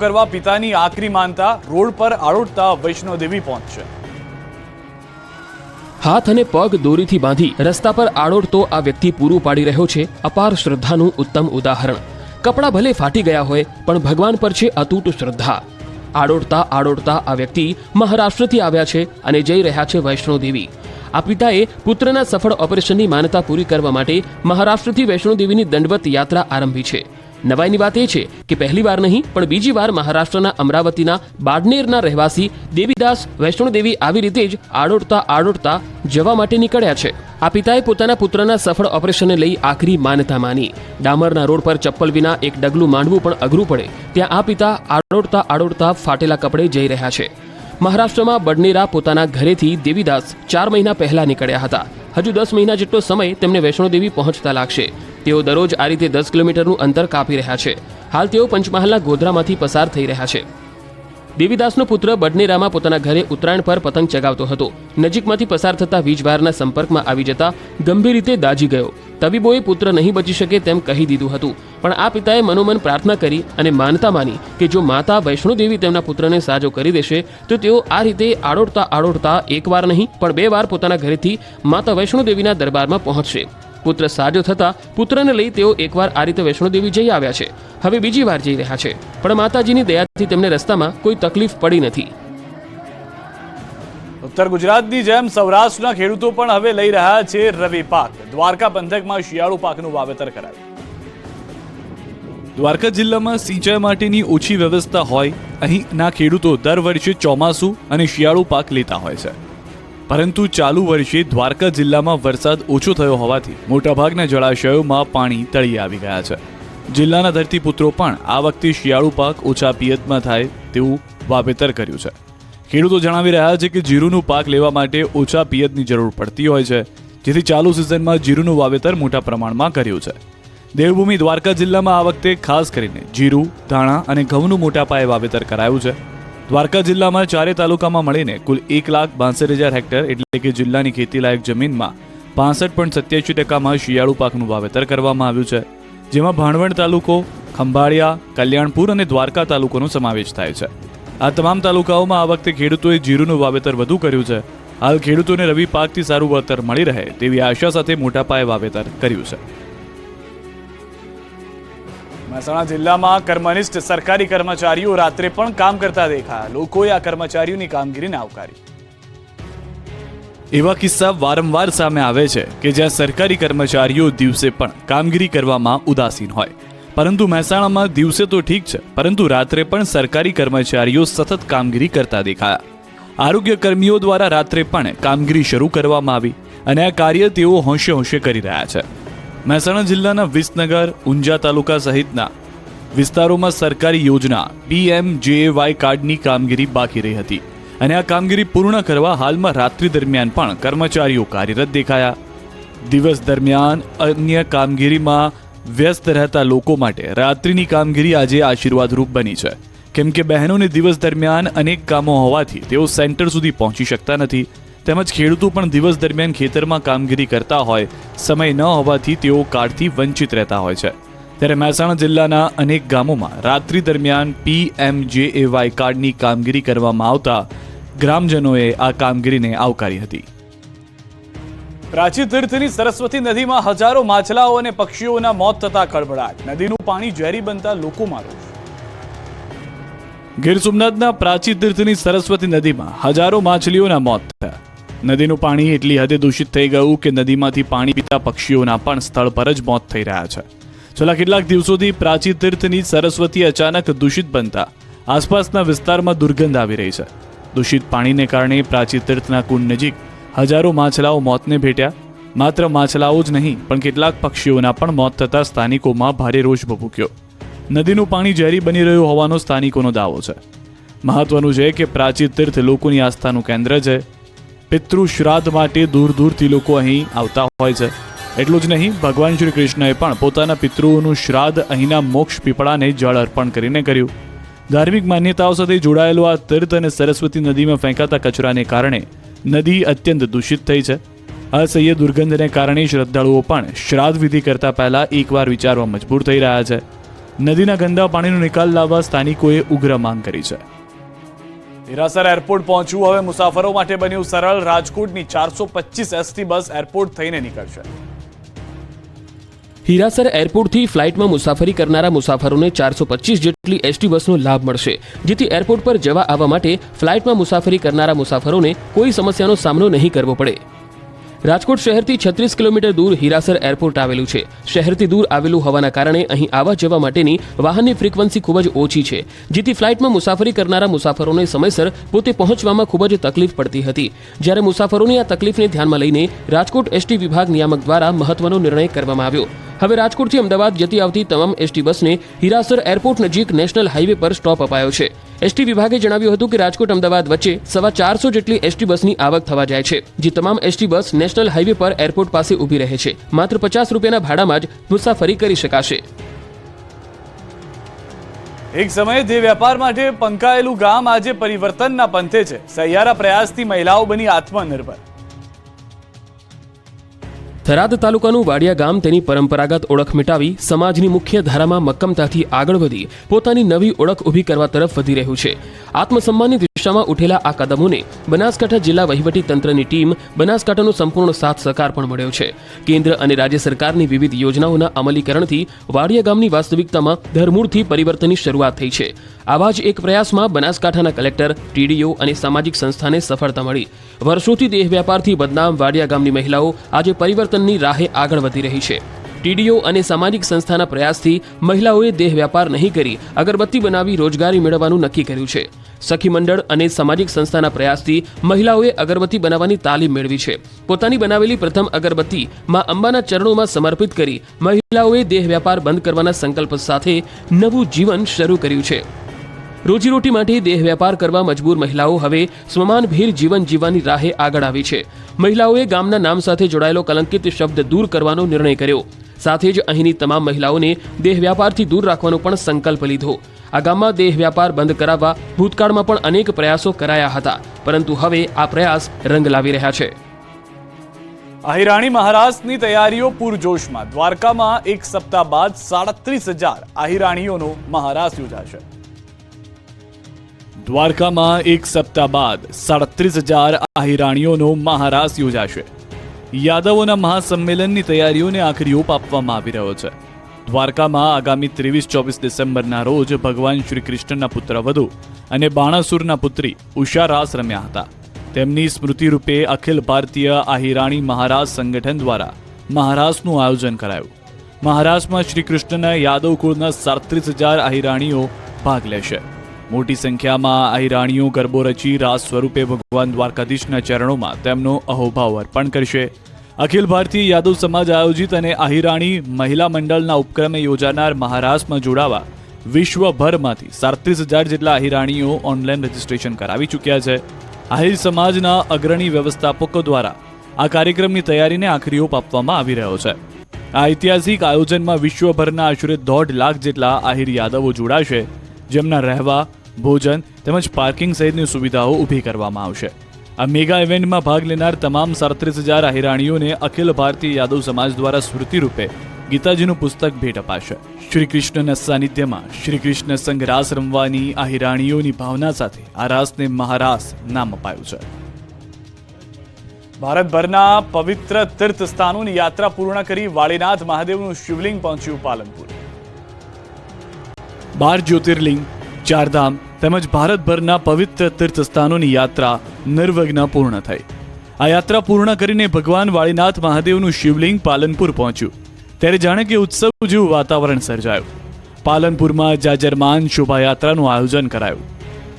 કરવા પિતાની આકરી માનતા રોડ પર આળોટતા વૈષ્ણોદેવી પહોંચશે હાથ અને પગ દોરીથી બાંધી રસ્તા પર આડોડતો આ વ્યક્તિ પૂરું પાડી રહ્યો છે. અપાર શ્રદ્ધાનું ઉત્તમ ઉદાહરણ. કપડાં ભલે ફાટી ગયા હોય, પણ ભગવાન પર છે અતૂટ શ્રદ્ધા. આડોડતા આડોડતા આ વ્યક્તિ મહારાષ્ટ્રથી આવ્યા છે અને જઈ રહ્યા છે વૈષ્ણોદેવી. આ પિતાએ પુત્રના સફળ ઓપરેશનની માન્યતા પૂરી કરવા માટે મહારાષ્ટ્રથી વૈષ્ણોદેવીની દંડવત યાત્રા આરંભી છે. નવાઈની વાત એ છે કે પહેલી વાર નહીં, પણ બીજી વાર મહારાષ્ટ્રના અમરાવતીના બાડનેરના રહેવાસી દેવીદાસ વૈષ્ણોદેવી આવી રીતે જ આડોડતા આડોડતા જવા માટે નીકળ્યા છે. આ પિતાએ પોતાના પુત્રના સફળ ઓપરેશનને લઈ આખરી માન્યતા માની. ડામરના રોડ પર ચપ્પલ વિના એક ડગલું માંડવું પણ અઘરું પડે. ત્યાં આ પિતા આડોડતા આડોડતા ફાટેલા કપડે જઈ રહ્યા છે. મહારાષ્ટ્રમાં બડનેરા પોતાના ઘરેથી દેવીદાસ ચાર મહિના પહેલા નીકળ્યા હતા. હજુ દસ મહિના જેટલો સમય તેમને વૈષ્ણોદેવી પહોંચતા લાગશે. તેઓ દરરોજ આ રીતે દસ કિલોમીટરનું અંતર કાપી રહ્યા છે. હાલ તેઓ પંચમહાલના ગોધરામાંથી પસાર થઈ રહ્યા છે. દેવીદાસનો પુત્ર બડનેરામાં પોતાના ઘરે ઉત્તરાયણ પર પતંગ ચગાવતો હતો. નજીકમાંથી પસાર થતા વીજવારના સંપર્કમાં આવી જતા ગંભીર રીતે દાજી ગયો. તબીબોએ પુત્ર નહીં બચી શકે તેમ કહી દીધું હતું. પણ આ પિતાએ મનોમન પ્રાર્થના કરી અને માનતા માની કે જો માતા વૈષ્ણોદેવી તેમના પુત્રને સાજો કરી દેશે, તો તેઓ આ રીતે આડોડતા આડોડતા એકવાર નહીં, પણ બે વાર પોતાના ઘરેથી માતા વૈષ્ણોદેવીના દરબારમાં પહોંચશે. પુત્ર સાજો થતા પુત્રને લઈ તેઓ એકવાર આ રીતે વૈષ્ણોદેવી જઈ આવ્યા છે. હવે બીજી વાર જઈ રહ્યા છે. પણ માતાજીની દયાથી તેમને રસ્તામાં કોઈ તકલીફ પડી નથી. ઉત્તર ગુજરાતની જેમ સૌરાષ્ટ્રના ખેડૂતો પણ હવે લઈ રહ્યા છે રવિ પાક. દ્વારકા પંથકમાં શિયાળુ પાકનું વાવેતર કરાયું. દ્વારકા જિલ્લામાં સિંચાઈ માટેની ઓછી વ્યવસ્થા હોય અહીંના ખેડૂતો દર વર્ષે ચોમાસું અને શિયાળુ પાક લેતા હોય છે. પરંતુ ચાલુ વર્ષે દ્વારકા જિલ્લામાં વરસાદ ઓછો થયો હોવાથી મોટાભાગના જળાશયોમાં પાણી તળિયે આવી ગયા છે. જિલ્લાના ધરતીપુત્રો પણ આ વખતે શિયાળુ પાક ઓછા પિયતમાં થાય તેવું વાવેતર કર્યું છે. ખેડૂતો જણાવી રહ્યા છે કે જીરુનું પાક લેવા માટે ઓછા પિયતની જરૂર પડતી હોય છે, જેથી ચાલુ સિઝનમાં જીરુનું વાવેતર મોટા પ્રમાણમાં કર્યું છે. દેવભૂમિ દ્વારકા જિલ્લામાં આ વખતે ખાસ કરીને જીરું, ધાણા અને ઘઉંનું મોટા પાયે વાવેતર કરાયું છે. દ્વારકા જિલ્લામાં ચારે તાલુકામાં મળીને કુલ એક લાખ બાસઠ હજાર હેક્ટર એટલે કે જિલ્લાની ખેતીલાયક જમીનમાં પાસઠ પોઈન્ટ સત્યાસી ટકામાં શિયાળુ પાકનું વાવેતર કરવામાં આવ્યું છે, જેમાં ભાણવડ તાલુકો, ખંભાળિયા, કલ્યાણપુર અને દ્વારકા તાલુકોનો સમાવેશ થાય છે. આ તમામ તાલુકાઓમાં આ વખતે ખેડૂતોએ જીરુનું વાવેતર વધુ કર્યું છે. હાલ ખેડૂતોને રવિ પાકથી સારું વળતર મળી રહે તેવી આશા સાથે મોટા પાયે વાવેતર કર્યું છે. મહેસાણા જિલ્લામાં કર્મનિષ્ઠ સરકારી કર્મચારીઓ રાત્રે પણ કામ કરતા દેખાયા. લોકોએ આ કર્મચારીઓની કામગીરીને આવકારી. એવા કિસ્સા વારંવાર સામે આવે છે કે જ્યાં સરકારી કર્મચારીઓ દિવસે પણ કામગીરી કરવામાં ઉદાસીન હોય. પરંતુ મહેસાણામાં દિવસે તો ઠીક છે, પરંતુ રાત્રે પણ સરકારી કર્મચારીઓ સતત કામગીરી કરતા દેખાયા. આરોગ્ય કર્મીઓ દ્વારા રાત્રે પણ કામગીરી શરૂ કરવામાં આવી અને આ કાર્ય તેઓ હોંશે હોંશે કરી રહ્યા છે. મહેસાણા જિલ્લાના વિસનગર, ઊંઝા તાલુકા સહિતના વિસ્તારોમાં સરકારી યોજના પીએમ જેએવાય કાર્ડની કામગીરી બાકી રહી હતી અને આ કામગીરી પૂર્ણ કરવા હાલમાં રાત્રિ દરમિયાન પણ કર્મચારીઓ કાર્યરત દેખાયા. દિવસ દરમિયાન અન્ય કામગીરીમાં વ્યસ્ત રહેતા લોકો માટે રાત્રિની કામગીરી આજે આશીર્વાદરૂપ બની છે. કેમ કે બહેનોને દિવસ દરમિયાન અનેક કામો હોવાથી તેઓ સેન્ટર સુધી પહોંચી શકતા નથી. તેમજ ખેડૂતો પણ દિવસ દરમિયાન ખેતરમાં કામગીરી કરતા હોય સમય ન હોવાથી તેઓ કાર્ડથી વંચિત રહેતા હોય છે. ત્યારે મહેસાણા જિલ્લાના અનેક ગામોમાં રાત્રિ દરમિયાન પીએમજેએવાય કાર્ડની કામગીરી કરવામાં આવતા ગ્રામજનોએ આ કામગીરીને આવકારી હતી. પ્રાચી તીર્થની સરસ્વતી નદીમાં હજારો માછલાઓ અને પક્ષીઓના મોત થતા ખળભળાટ. નદીનું પાણી ઝેરી બનતા લોકોમાં રોષ. ગીર સોમનાથના પ્રાચી તીર્થની સરસ્વતી નદીમાં હજારો માછલીઓના મોત થયા. નદીનું પાણી એટલી હદે દૂષિત થઈ ગયું કે નદીમાંથી પાણી પીતા પક્ષીઓના પણ સ્થળ પર જ મોત થઈ રહ્યા છે. છેલ્લા કેટલાક દિવસોથી પ્રાચી તીર્થની સરસ્વતી અચાનક દૂષિત બનતા આસપાસના વિસ્તારમાં દુર્ગંધ આવી રહી છે. દૂષિત પાણીને કારણે પ્રાચી તીર્થના કુંડ નજીક હજારો માછલાઓ મોતને ભેટ્યા. માત્ર માછલાઓ જ નહીં, પણ કેટલાક પક્ષીઓના પણ મોત થતા સ્થાનિકોમાં ભારે રોષ ભભૂક્યો. નદીનું પાણી ઝેરી બની રહ્યું હોવાનો સ્થાનિકોનો દાવો છે. મહત્વનું છે કે પ્રાચી તીર્થ લોકોની આસ્થાનું કેન્દ્ર છે. પિતૃ શ્રાદ્ધ માટે દૂર દૂરથી લોકો અહીં આવતા હોય છે. એટલું જ નહીં, ભગવાન શ્રી કૃષ્ણએ પણ પોતાના પિતૃઓનું શ્રાદ્ધ અહીંના મોક્ષ પીપળાને જળ અર્પણ કરીને કર્યું. ધાર્મિક માન્યતાઓ સાથે જોડાયેલું આ તીર્થ અને સરસ્વતી નદીમાં ફેંકાતા કચરાને કારણે નદી અત્યંત દૂષિત થઈ છે. અસહ્ય દુર્ગંધને કારણે શ્રદ્ધાળુઓ પણ શ્રાદ્ધ વિધિ કરતા પહેલા એકવાર વિચારવા મજબૂર થઈ રહ્યા છે. નદીના ગંદા પાણીનો નિકાલ લાવવા સ્થાનિકોએ ઉગ્ર માંગ કરી છે. હિરાસર એરપોર્ટ પહોંચવું હવે મુસાફરો માટે બન્યું સરળ. રાજકોટની ચારસો એસટી બસ એરપોર્ટ થઈને નીકળશે. હીરાસર એરપોર્ટથી ફ્લાઇટમાં મુસાફરી કરનારા મુસાફરોને ચારસો પચીસ જેટલી એસટી બસનો લાભ મળશે, જેથી એરપોર્ટ પર જવા આવવા માટે ફ્લાઇટમાં મુસાફરી કરનારા મુસાફરોને કોઈ સમસ્યાનો સામનો નહીં કરવો પડે. રાજકોટ શહેરથી છત્રીસ કિલોમીટર દૂર હીરાસર એરપોર્ટ આવેલું છે. શહેરથી દૂર આવેલું હોવાના કારણે અહીં આવવા જવા માટેની વાહનની ફ્રીક્વન્સી ખૂબ જ ઓછી છે, જેથી ફ્લાઇટમાં મુસાફરી કરનારા મુસાફરોને સમયસર પોતે પહોંચવામાં ખૂબ જ તકલીફ પડતી હતી. જ્યારે મુસાફરોની આ તકલીફને ધ્યાનમાં લઈને રાજકોટ એસટી વિભાગ નિયામક દ્વારા મહત્વનો નિર્ણય કરવામાં આવ્યો. હવે રાજકોટથી અમદાવાદ જતી આવતી તમામ એસટી બસને હિરાસર એરપોર્ટ નજીક નેશનલ હાઈવે પર સ્ટોપ અપાયો છે. એસટી વિભાગે જણાવ્યું હતું કે રાજકોટ અમદાવાદ વચ્ચે સવા ચારસો જેટલી એસટી બસની આવક થવા જાય છે, જે તમામ એસટી બસ નેશનલ હાઈવે પર એરપોર્ટ પાસે ઊભી રહે છે. માત્ર પચાસ રૂપિયાના ભાડામાં જ મુસાફરી કરી શકાશે. એક સમયે જે વેપાર માટે પંકાયેલું ગામ આજે પરિવર્તનના પંથે છે. સહિયારા પ્રયાસથી મહિલાઓ બની આત્મનિર્ભર. થરાદ તાલુકાનું વાડિયા ગામ તેની પરંપરાગત ઓળખ મિટાવી સમાજની મુખ્ય ધારામાં મક્કમતાથી આગળ વધી પોતાની નવી ઓળખ ઊભી કરવા તરફ વધી રહ્યું છે. આત્મસન્માનની દિશામાં ઉઠેલા આ કદમોને બનાસકાંઠા જિલ્લા વહીવટી તંત્રની ટીમ બનાસકાંઠાનો સંપૂર્ણ સાથ સહકાર પણ મળ્યો છે. કેન્દ્ર અને રાજ્ય સરકારની વિવિધ યોજનાઓના અમલીકરણથી વાડિયા ગામની વાસ્તવિકતામાં ધરમૂળથી પરિવર્તનની શરૂઆત થઈ છે. આવા જ એક પ્રયાસમાં બનાસકાંઠાના કલેક્ટર, ટીડીઓ અને સામાજિક સંસ્થાને સફળતા મળી. વર્ષોથી દેહ વ્યાપારથી બદનામ વાડિયા ગામની મહિલાઓ આજે પરિવર્તનની રાહે આગળ વધી રહી છે. ટીડીઓ અને સામાજિક સંસ્થાના પ્રયાસથી મહિલાઓએ દેહ વ્યાપાર નહીં કરી, અગરબત્તી બનાવી રોજગારી મેળવવાનું નક્કી કર્યું છે. સખી મંડળ અને સામાજિક સંસ્થાના પ્રયાસથી મહિલાઓએ અગરબત્તી બનાવવાની તાલીમ મેળવી છે. પોતાની બનાવેલી પ્રથમ અગરબત્તી માં અંબાના ચરણોમાં સમર્પિત કરી મહિલાઓએ દેહ વ્યાપાર બંધ કરવાના સંકલ્પ સાથે નવું જીવન શરૂ કર્યું છે. રોજીરોટી માટે દેહ વ્યાપાર કરવા મજબૂર મહિલાઓ હવે સ્વમાનભેર જીવન જીવવાની રાહે આગળ આવી છે. મહિલાઓએ ગામના નામ સાથે જોડાયેલો કલંકિત શબ્દ દૂર કરવાનો નિર્ણય કર્યો. સાથે જ અહીંની તમામ મહિલાઓને દેહ વ્યાપારથી દૂર રાખવાનો પણ સંકલ્પ લીધો. આ ગામમાં દેહ વ્યાપાર બંધ કરાવવા ભૂતકાળમાં પણ અનેક પ્રયાસો કરાયા હતા, પરંતુ હવે આ પ્રયાસ રંગ લાવી રહ્યા છે. આહિરાણી મહારાજની તૈયારીઓ પૂરજોશમાં. દ્વારકામાં એક સપ્તાહ બાદ સાડત્રીસ હજાર આહિરાણીઓનો મહારાસ યોજાશે. દ્વારકામાં એક સપ્તાહ બાદ સાડત્રીસ હજાર આહિરાણીઓનો મહારાસ યોજાશે. યાદવોના મહાસંમેલનની તૈયારીઓને આખરી ઓપ આપવામાં આવી રહ્યો છે. દ્વારકામાં આગામી ત્રેવીસ ચોવીસ ડિસેમ્બરના રોજ ભગવાન શ્રી કૃષ્ણના પુત્ર વધુ અને બાણાસુરના પુત્રી ઉષા રાસ રમ્યા હતા. તેમની સ્મૃતિ રૂપે અખિલ ભારતીય આહિરાણી મહારાજ સંગઠન દ્વારા મહારાસનું આયોજન કરાયું. મહારાષ્ટ્રમાં શ્રી કૃષ્ણના યાદવ કુળના સાડત્રીસ હજાર આહિરાણીઓ ભાગ લેશે. મોટી સંખ્યામાં આહિરાણીઓ ગરબો રચી રાસ સ્વરૂપે ભગવાન દ્વારકાધીશના ચરણોમાં તેમનો અહોભાવ અર્પણ કરશે. અખિલ ભારતીય યાદવ સમાજ આયોજિત અને આહિરાણી મહિલા મંડળના ઉપક્રમે યોજાનાર મહારાષ્ટ્રમાં જોડાવા વિશ્વભરમાંથી સાડત્રીસ હજાર જેટલા આહિરાણીઓ ઓનલાઈન રજીસ્ટ્રેશન કરાવી ચૂક્યા છે. આહિર સમાજના અગ્રણી વ્યવસ્થાપકો દ્વારા આ કાર્યક્રમની તૈયારીને આખરી ઓપ આપવામાં આવી રહ્યો છે. આ ઐતિહાસિક આયોજનમાં વિશ્વભરના આશરે દોઢ લાખ જેટલા આહિર યાદવો જોડાશે. જેમના રહેવા, ભોજન તેમજ પાર્કિંગ સહિતની સુવિધાઓ ઊભી કરવામાં આવશે. આ મેગા ઇવેન્ટમાં ભાગ લેનાર તમામ સાડત્રીસ હજાર આહિરાણીઓને અખિલ ભારતીય યાદવ સમાજ દ્વારા સ્મૃતિરૂપે ગીતાજીનું પુસ્તક ભેટ અપાશે. શ્રી કૃષ્ણના સાનિધ્યમાં શ્રી કૃષ્ણ સંઘ રાસ રમવાની હિરાણીઓની ભાવના સાથે આ રાસને મહારાસ નામ અપાયું છે. ભારતભરના પવિત્ર તીર્થ સ્થાનોની યાત્રા પૂર્ણ કરી વાળીનાથ મહાદેવનું શિવલિંગ પહોંચ્યું પાલનપુર. બાર જ્યોતિર્લિંગ, ચારધામ તેમજ ભારતભરના પવિત્ર તીર્થ સ્થાનોની યાત્રા નિર્વિઘ્ન પૂર્ણ થઈ. આ યાત્રા પૂર્ણ કરીને ભગવાન વાળીનાથ મહાદેવનું શિવલિંગ પાલનપુર પહોંચ્યું. ત્યારે જાણે કે ઉત્સવ જેવું વાતાવરણ સર્જાયું. પાલનપુરમાં જાજરમાન શોભાયાત્રાનું આયોજન કરાયું.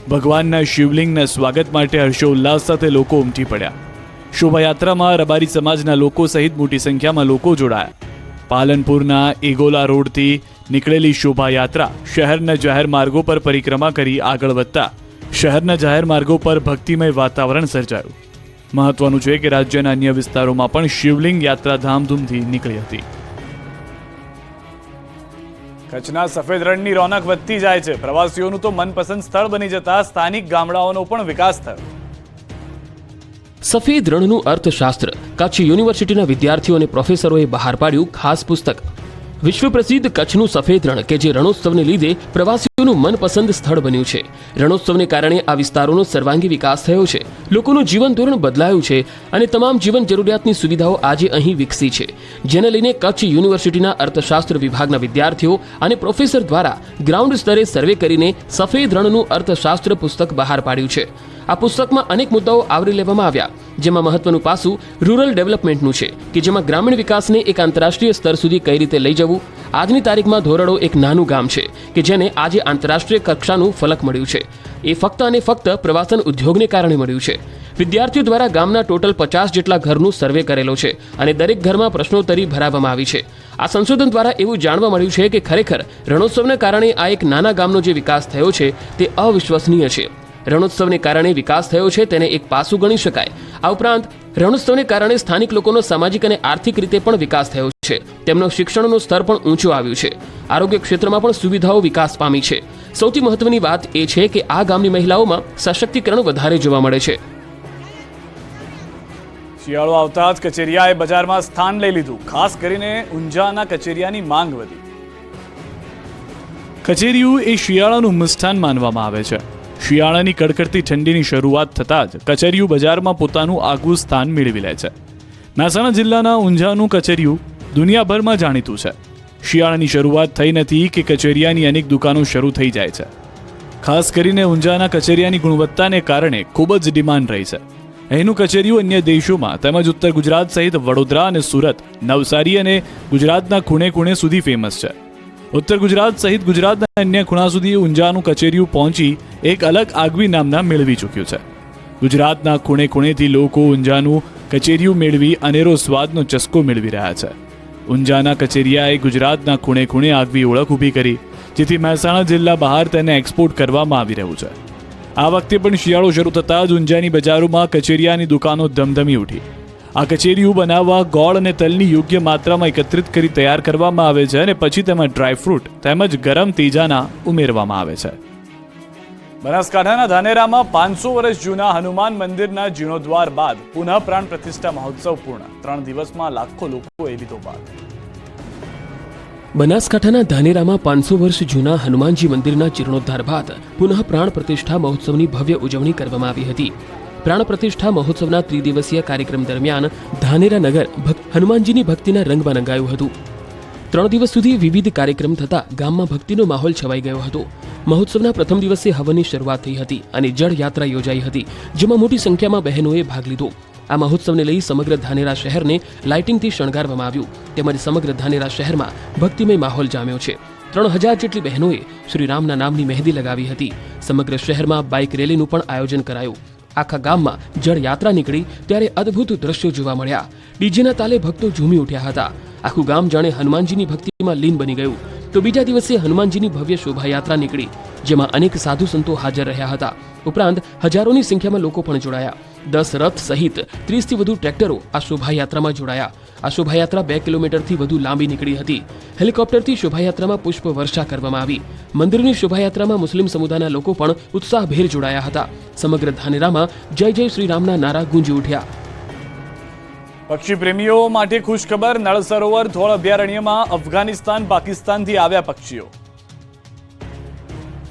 ભગવાનના શિવલિંગના સ્વાગત માટે હર્ષોલ્લાસ સાથે લોકો ઉમટી પડ્યા. શોભાયાત્રામાં રબારી સમાજના લોકો સહિત મોટી સંખ્યામાં લોકો જોડાયા. પાલનપુરના એગોલા રોડથી નીકળેલી શોભાયાત્રા શહેરના જાહેર માર્ગો પર પરિક્રમા કરી આગળ વધતા શહેરના જાહેર માર્ગો પર ભક્તિમય વાતાવરણ સર્જાયું. મહત્વનું છે કે રાજ્યના અન્ય વિસ્તારોમાં પણ શિવલિંગ યાત્રા ધામધૂમથી નીકળી હતી. કચ્છના સફેદ રણની રોનક વધતી જાય છે. પ્રવાસીઓનું તો મનપસંદ સ્થળ બની જતા સ્થાનિક ગામડાઓનો પણ વિકાસ થયો. સફેદ રણનું અર્થશાસ્ત્ર કચ્છ યુનિવર્સિટીના વિદ્યાર્થીઓ અને પ્રોફેસરોએ બહાર પાડ્યું ખાસ પુસ્તક. વિશ્વ પ્રસિદ્ધ કચ્છનું સફેદ રણ કે જે રણોત્સવને લીધે પ્રવાસીઓનું મનપસંદ સ્થળ બન્યું છે. રણોત્સવને કારણે આ વિસ્તારોનો સર્વાંગી વિકાસ થયો છે. લોકોનું જીવન ધોરણ બદલાયું છે અને તમામ જીવન જરૂરિયાતની સુવિધાઓ આજે અહીં વિકસી છે. જેને લઈને કચ્છ યુનિવર્સિટીના અર્થશાસ્ત્ર વિભાગના વિદ્યાર્થીઓ અને પ્રોફેસર દ્વારા ગ્રાઉન્ડ સ્તરે સર્વે કરીને સફેદ રણનું અર્થશાસ્ત્ર પુસ્તક બહાર પાડ્યું છે. આ પુસ્તકમાં અનેક મુદ્દાઓ આવરી લેવામાં આવ્યા. જેમાં મહત્વનું પાસું રૂરલ ડેવલપમેન્ટનું છે કે જેમાં ગ્રામીણ વિકાસને એક આંતરરાષ્ટ્રીય સ્તર સુધી કઈ રીતે લઈ જવું? આજની તારીખમાં ધોરડો એક નાનું ગામ છે કે જેને આજે આંતરરાષ્ટ્રીય કક્ષાનું ફલક મળ્યું છે. એ ફક્ત અને ફક્ત પ્રવાસન ઉદ્યોગને કારણે મળ્યું છે. વિદ્યાર્થીઓ દ્વારા ગામના ટોટલ પચાસ જેટલા ઘરનું સર્વે કરેલો છે અને દરેક ઘરમાં પ્રશ્નોત્તરી ભરાવવામાં આવી છે. આ સંશોધન દ્વારા એવું જાણવા મળ્યું છે કે ખરેખર રણોત્સવને કારણે આ એક નાના ગામનો જે વિકાસ થયો છે તે અવિશ્વસનીય છે. રણોત્સવને કારણે વિકાસ થયો છે તેને એક પાસું ગણી શકાય. આ ઉપરાંત રણોત્સવને કારણે સ્થાનિક લોકોનો સામાજિક અને આર્થિક રીતે પણ વિકાસ થયો છે. તેમનો શિક્ષણનું સ્તર પણ ઊંચું આવ્યું છે. આરોગ્ય ક્ષેત્રમાં પણ સુવિધાઓ વિકાસ પામી છે. સૌથી મહત્વની વાત એ છે કે આ ગામની મહિલાઓમાં સશક્તિકરણ વધારે જોવા મળે છે. શિયાળો આવતા જ કચેરિયાએ બજારમાં સ્થાન લઈ લીધું. ખાસ કરીને ઊંઝાના કચેરિયાની માંગ વધી. કચેરીઓ એ શિયાળાનું મિષ્ઠાન માનવામાં આવે છે. શિયાળાની કડકડતી ઠંડીની શરૂઆત થતાં જ કચેરિયું બજારમાં પોતાનું આગવું સ્થાન મેળવી લે છે. મહેસાણા જિલ્લાના ઊંઝાનું કચેરિયું દુનિયાભરમાં જાણીતું છે. શિયાળાની શરૂઆત થઈ નથી કે કચેરિયાની અનેક દુકાનો શરૂ થઈ જાય છે. ખાસ કરીને ઊંઝાના કચેરિયાની ગુણવત્તાને કારણે ખૂબ જ ડિમાન્ડ રહી છે. અહીંનું કચેરીઓ અન્ય દેશોમાં તેમજ ઉત્તર ગુજરાત સહિત વડોદરા અને સુરત નવસારી અને ગુજરાતના ખૂણે ખૂણે સુધી ફેમસ છે. ઉત્તર ગુજરાત સહિત ગુજરાતના અન્ય ખૂણા સુધી ઊંઝાનું કચેરીયું પહોંચી એક અલગ આગવી નામના મેળવી ચૂક્યું છે. ગુજરાતના ખૂણે ખૂણેથી લોકો ઊંઝાનું કચેરીયું મેળવી અનેરો સ્વાદનો ચસ્કો મેળવી રહ્યા છે. ઊંઝાના કચેરીયાએ ગુજરાતના ખૂણે ખૂણે આગવી ઓળખ ઊભી કરી, જેથી મહેસાણા જિલ્લા બહાર તેને એક્સપોર્ટ કરવામાં આવી રહ્યું છે. આ વખતે પણ શિયાળો શરૂ થતાં જ ઊંઝાની બજારોમાં કચેરિયાની દુકાનો ધમધમી ઉઠી. આ કચેરીઓ બનાવવા ગોળ અને તલની યોગ્ય માત્રામાં એકત્રિત કરી તૈયાર કરવામાં આવે છે અને પછી તેમાં ડ્રાયફ્રૂટ તેમજ ગરમ તેજાના ઉમેરવામાં આવે છે. બનાસકાંઠાના ધાનેરામાં પાંચસો વર્ષ જૂના હનુમાન મંદિરના જીર્ણોદ્વાર બાદ પુનઃ પ્રાણ પ્રતિષ્ઠા મહોત્સવ પૂર્ણ. ત્રણ દિવસમાં લાખો લોકોએ લીધો ભાગ બનાસકાંઠાના ધાનેરામાં પાંચસો વર્ષ જૂના હનુમાનજી મંદિરના જીર્ણોદ્ધાર બાદ પુનઃ પ્રાણ પ્રતિષ્ઠા મહોત્સવની ભવ્ય ઉજવણી કરવામાં આવી હતી. પ્રાણ પ્રતિષ્ઠા મહોત્સવના ત્રિદિવસીય કાર્યક્રમ દરમિયાન ધાનેરા નગર હનુમાનજીની ભક્તિના રંગમાં રંગાયું હતું. ત્રણ દિવસ સુધી વિવિધ કાર્યક્રમ થતા ગામમાં ભક્તિનો માહોલ છવાઈ ગયો હતો. મહોત્સવના પ્રથમ દિવસે હવનની શરૂઆત થઈ હતી અને જળ યાત્રા યોજાઈ હતી, જેમાં મોટી સંખ્યામાં બહેનોએ ભાગ લીધો. આ મહોત્સવને લઈ સમગ્ર ધાનેરા શહેરને લાઇટિંગથી શણગારવામાં આવ્યું. તેમજ સમગ્ર ધાનેરા શહેરમાં ભક્તિમય માહોલ જામ્યો છે. ત્રણ હજાર જેટલી બહેનોએ શ્રીરામના નામની મહેંદી લગાવી હતી. સમગ્ર શહેરમાં બાઇક રેલીનું પણ આયોજન કરાયું. આખા ગામમાં જળ યાત્રા નીકળી ત્યારે અદ્ભુત દ્રશ્યો જોવા મળ્યા. ડીજેના તાલે ભક્તો ઝૂમી ઉઠ્યા હતા. આખું ગામ જાણે હનુમાનજીની ભક્તિમાં લીન બની ગયું. તો બીજા દિવસે હનુમાનજીની ભવ્ય શોભાયાત્રા નીકળી, જેમાં અનેક સાધુ સંતો હાજર રહ્યા હતા. ઉપરાંત, હજારોની સંખ્યામાં લોકો પણ જોડાયા. દસ રથ સહિત ત્રીસથી વધુ ટ્રેક્ટરો આ શોભાયાત્રામાં જોડાયા. આ શોભાયાત્રા બે કિલોમીટરથી વધુ લાંબી નીકળી હતી. હેલિકોપ્ટરથી શોભાયાત્રામાં પુષ્પ વર્ષા કરવામાં આવી. મંદિરની શોભાયાત્રામાં મુસ્લિમ સમુદાયના લોકો પણ ઉત્સાહભેર જોડાયા હતા. સમગ્ર ધાનેરામાં જય જય શ્રી રામના નારા ગુંજી ઉઠ્યા. પક્ષી પ્રેમીઓ માટે ખુશખબર, નળ સરોવર થોળ અભયારણ્યમાં અફઘાનિસ્તાન, પાકિસ્તાનથી આવ્યા પક્ષીઓ.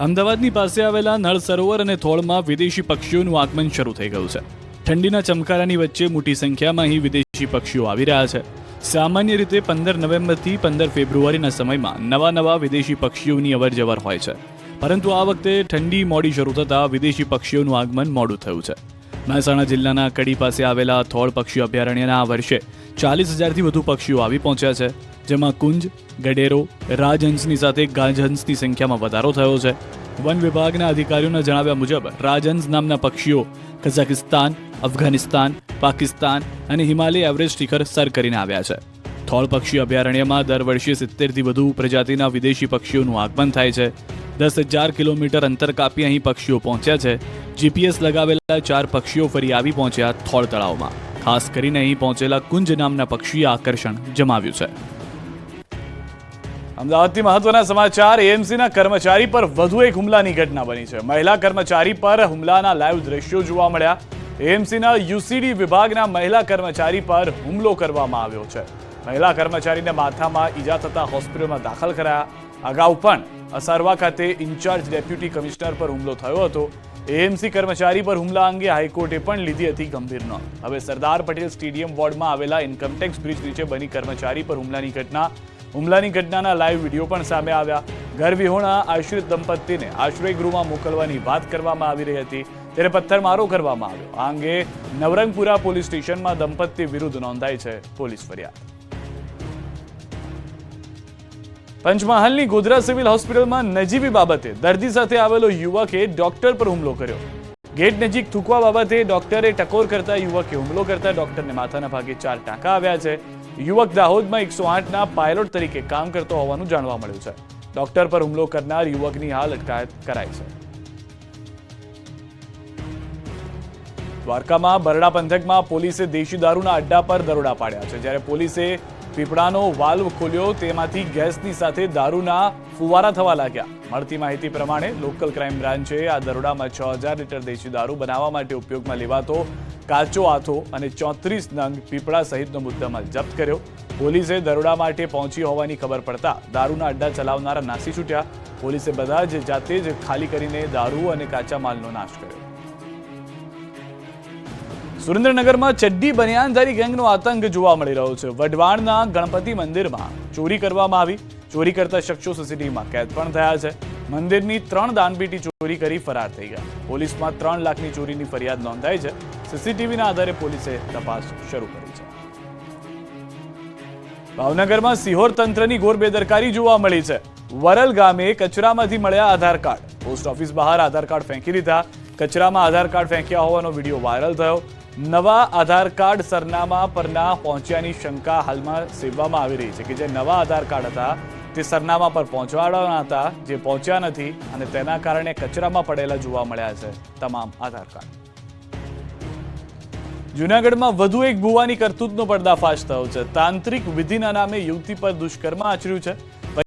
અમદાવાદની પાસે આવેલા નળ સરોવર અને થોળમાં વિદેશી પક્ષીઓનું આગમન શરૂ થઈ ગયું છે. ઠંડીના ચમકારાની વચ્ચે મોટી સંખ્યામાં અહીં વિદેશી પક્ષીઓ આવી રહ્યા છે. સામાન્ય રીતે પંદર નવેમ્બરથી પંદર ફેબ્રુઆરીના સમયમાં નવા નવા વિદેશી પક્ષીઓની અવરજવર હોય છે. પરંતુ આ વખતે ઠંડી મોડી શરૂ થતાં વિદેશી પક્ષીઓનું આગમન મોડું થયું છે. મહેસાણા જિલ્લાના કડી પાસે આવેલા થોળ પક્ષી અભયારણ્યના આ વર્ષે ચાલીસ હજારથી વધુ પક્ષીઓ આવી પહોંચ્યા છે, જેમાં કુંજ, ગડેરો, રાજહંસની સાથે ગાજહંસની સંખ્યામાં વધારો થયો છે. વન વિભાગના અધિકારીઓના જણાવ્યા મુજબ, રાજન્સ નામના પક્ષીઓ કઝાકિસ્તાન અફઘાનિસ્તાન, પાકિસ્તાન અને હિમાલય એવરેસ્ટ શિખર સર કરીને આવ્યા છે. થોળ પક્ષી અભયારણ્યમાં દર વર્ષે સિત્તેરથી વધુ પ્રજાતિના વિદેશી પક્ષીઓનું આગમન થાય છે. દસ હજાર કિલોમીટર અંતર કાપી અહીં પક્ષીઓ પહોંચ્યા છે. જીપીએસ લગાવેલા ચાર પક્ષીઓ ફરી આવી પહોંચ્યા થોળ તળાવમાં. ખાસ કરીને અહીં પહોંચેલા કુંજ નામના પક્ષીએ આકર્ષણ જમાવ્યું છે. અમદાવાદથી મહત્વના સમાચાર એએમસીના કર્મચારી પર વધુ એક હુમલાની ઘટના બની છે. મહિલા કર્મચારી પર હુમલાના લાઈવ દ્રશ્યો જોવા મળ્યા. એએમસીના યુસીડી વિભાગના મહિલા કર્મચારી પર હુમલો કરવામાં આવ્યો છે. મહિલા કર્મચારીને માથામાં ઈજા થતા હોસ્પિટલમાં દાખલ કરાયા. અગાઉ પણ અસારવા ખાતે ઇન્ચાર્જ ડેપ્યુટી કમિશનર પર હુમલો થયો હતો. એએમસી કર્મચારી પર હુમલા અંગે હાઈકોર્ટે પણ લીધી હતી ગંભીર નોંધ. હવે સરદાર પટેલ સ્ટેડિયમ વોર્ડમાં આવેલા ઇન્કમટેક્સ બ્રિજ નીચે બની કર્મચારી પર હુમલાની ઘટના હુમલાની ઘટનાના લાઈવ વીડિયો પણ સામે આવ્યા. ઘરવિહોણા આશ્રિત દંપતીને આશ્રય મોકલવાની વાત કરવામાં આવી રહી હતી. ત્યારે પથ્થરમારો કરવામાં આવ્યો. આ અંગે નવરંગપુરા પોલીસ સ્ટેશનમાં દંપતી વિરુદ્ધ નોંધાઈ છે પોલીસ ફરિયાદ. પંચમહાલની ગોધરા સિવિલ હોસ્પિટલમાં નજીવી બાબતે દર્દી સાથે આવેલો યુવકે ડોક્ટર પર હુમલો કર્યો. ગેટ નજીક થૂકવા બાબતે ડોક્ટરે ટકોર કરતા યુવકે હુમલો કરતા ડોક્ટરને માથાના ભાગે ચાર ટાંકા આવ્યા છે. યુવક દાહોદમાં એકસો આઠના પાયલોટ તરીકે કામ કરતો હોવાનું જાણવા મળ્યું છે. ડોક્ટર પર હુમલો કરનાર યુવકની હાલ અટકાયત કરાઈ છે. દ્વારકામાં બરડા પંથકમાં પોલીસે દેશી દારૂના અડ્ડા પર દરોડા પાડ્યા છે. જ્યારે પોલીસે પીપળાનો વાલ્વ ખોલ્યો, તેમાંથી ગેસની સાથે દારૂના ફુવારા થવા લાગ્યા. મળતી માહિતી પ્રમાણે લોકલ ક્રાઇમ બ્રાન્ચે આ દરોડામાં છ હજાર લીટર દેશી દારૂ બનાવવા માટે ઉપયોગમાં લેવાતો કાચો આથો અને ચોત્રીસ નંગ પીપળા સહિતનો મુદ્દામાલ જપ્ત કર્યો. પોલીસે દરોડા માટે પહોંચી હોવાની ખબર પડતા દારૂના અડ્ડા ચલાવનારા નાસી છૂટ્યા. પોલીસે બધા જ જાતે જ ખાલી કરીને દારૂ અને કાચા માલનો નાશ કર્યો. સુરેન્દ્રનગરમાં ચડ્ડી બનિયાનધારી ગેંગનો આતંક જોવા મળી રહ્યો છે. વઢવાણના ગણપતિ મંદિરમાં ચોરી કરવામાં આવી. ચોરી કરતા શખ્સો સીસીટીવીમાં કેદ પણ થયા છે. મંદિરની ત્રણ દાનપેટી ચોરી કરી ફરાર થઈ ગયા. પોલીસમાં ત્રણ લાખની ચોરીની ફરિયાદ નોંધાઈ છે. સીસીટીવીના આધારે પોલીસે તપાસ શરૂ કરી છે. ભાવનગરમાં સિહોર તંત્રની ઘોર બેદરકારી જોવા મળી છે. વરલ ગામે કચરામાંથી મળ્યા આધાર કાર્ડ. પોસ્ટ ઓફિસ બહાર આધાર કાર્ડ ફેંકી દીધા. કચરામાં આધાર કાર્ડ ફેંક્યા હોવાનો વીડિયો વાયરલ થયો. નવા આધાર કાર્ડ સરનામા પરના પહોંચ્યાની શંકા હાલમાં સેવવામાં આવી રહી છે કે જે નવા આધાર કાર્ડ હતા, તે સરનામા પર પહોંચવાડવાના હતા, જે પહોંચ્યા નથી અને તેના કારણે કચરામાં પડેલા જોવા મળ્યા છે તમામ આધાર કાર્ડ. જૂનાગઢમાં વધુ એક ભુવાની કરતૂતનો પર્દાફાશ થયો છે. તાંત્રિક વિધિના નામે યુવતી પર દુષ્કર્મ આચર્યું છે.